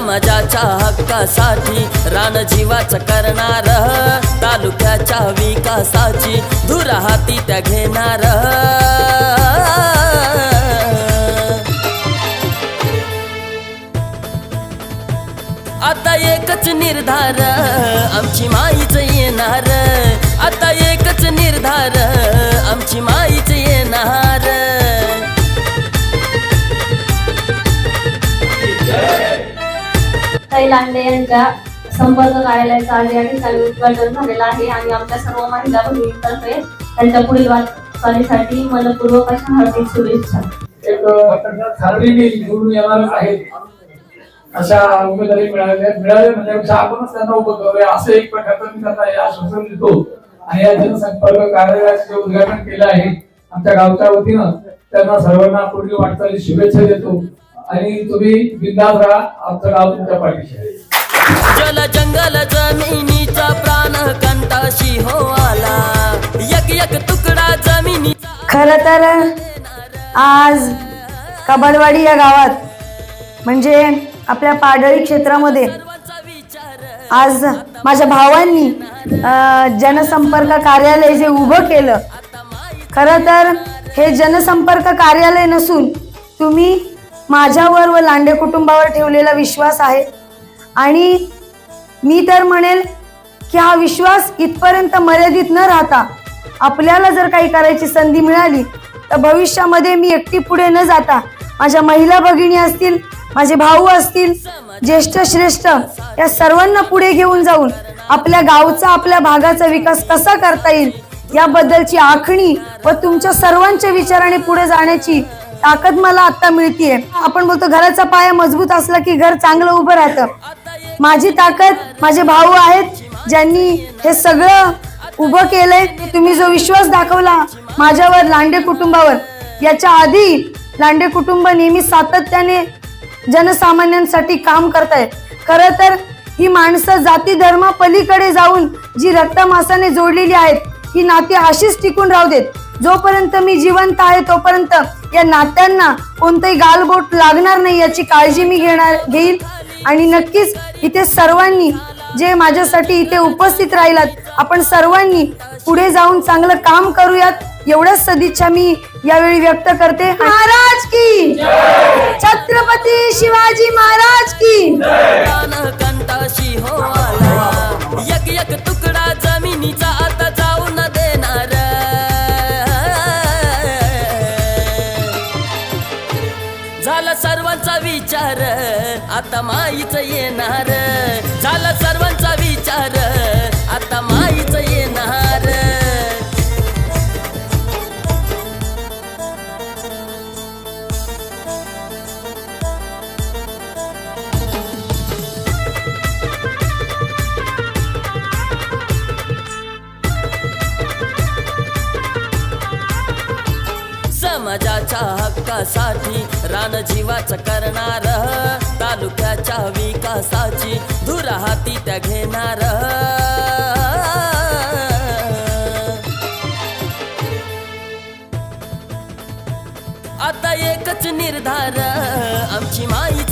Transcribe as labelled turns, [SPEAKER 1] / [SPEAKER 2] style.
[SPEAKER 1] समाजाच्या हक्कासाठी रानजीवाच करणार तालुक्याच्या विकासाची धुरा हाती त्या घेणार. आता एकच निर्धार आमची माईच येणार. आता एकच निर्धार आमची माईच
[SPEAKER 2] लांडे यांच्या संपर्क कार्यालयाचा आज या ठिकाणी उद्घाटन झालेलं आहे. आणि आमच्या सर्व महिला बहिणींतर्फे त्यांच्या पुढील वाटचालीसाठी मनपूर्वक अशा हार्दिक शुभेच्छा.
[SPEAKER 3] निवडून येणारच आहेत अशा उमेदवारी मिळाल्या मिळाल्या म्हणजे आपणच त्यांना उभं करूया असं एक प्रकारचं मी त्यांना हे आश्वासन देतो. आणि या जनसंपर्क कार्यालयाचे उद्घाटन केलं आहे आमच्या गावच्या वतीनं त्यांना सर्वांना पुढील वाटचाली शुभेच्छा देतो. आणि तुम्ही बिंदास राहा आमचं गाव तुमच्या पाठीशी आहे.
[SPEAKER 1] जल जंगल जमिनीचा प्राण कंटाशी हो आला एक एक तुकडा जमिनीचा
[SPEAKER 4] खर तर आज कबडवाडी या गावात म्हणजे आपल्या पाडळी क्षेत्रामध्ये आज माझ्या भावांनी अं, जनसंपर्क कार्यालय जे उभं केलं खरं तर हे जनसंपर्क कार्यालय नसून तुम्ही माझ्यावर व लांडे कुटुंबावर ठेवलेला विश्वास आहे. आणि मी तर म्हणेल की हा विश्वास इथपर्यंत मर्यादित न राहता आपल्याला जर काही करायची संधी मिळाली तर भविष्यामध्ये मी एकटी पुढे न जाता माझ्या महिला भगिनी असतील माझे भाऊ असतील ज्येष्ठ श्रेष्ठ या सर्वांना पुढे घेऊन जाऊन आपल्या गावचा आपल्या भागाचा विकास कसा करता येईल याबद्दलची आखणी व तुमच्या सर्वांच्या विचाराने पुढे जाण्याची ताकद मला आता मिळतीये. आपण बोलतो घराचा पाया मजबूत असला की घर चांगलं उभं राहतं. माझी ताकद माझे भाऊ आहेत ज्यांनी हे सगळं उभं केलंय तुम्ही जो विश्वास दाखवला माझ्यावर लांडे कुटुंबावर याच्या आधी लांडे कुटुंब नेहमी सातत्याने जनसामान्यांसाठी काम करतायत. खरं तर ही माणसं जाती धर्मा पलीकडे जाऊन जी रक्तमासाने जोडलेली आहेत ही नाती अशीच टिकून राहू देत. जोपर्यंत मी जिवंत आहे तोपर्यंत या नात्यांना कोणतंही गालबोट लागणार नाही याची काळजी मी घेणार घेईल आणि नक्कीच इथे सर्वांनी जे माझ्यासाठी इथे उपस्थित राहिलात आपण सर्वांनी पुढे जाऊन चांगलं काम करूयात एवढ्याच सदिच्छा मी यावेळी व्यक्त करते. महाराज की छत्रपती शिवाजी महाराज की
[SPEAKER 1] आता माईच येणार. झाला सर्वांचा विचार. आता माईच येणार. समाजाच्या हक्कासाठी रानजीवाच करणार. तालुक्याच्या विकासाची धुरा हाती त्या घेणार. आता एकच निर्धार आमची माहिती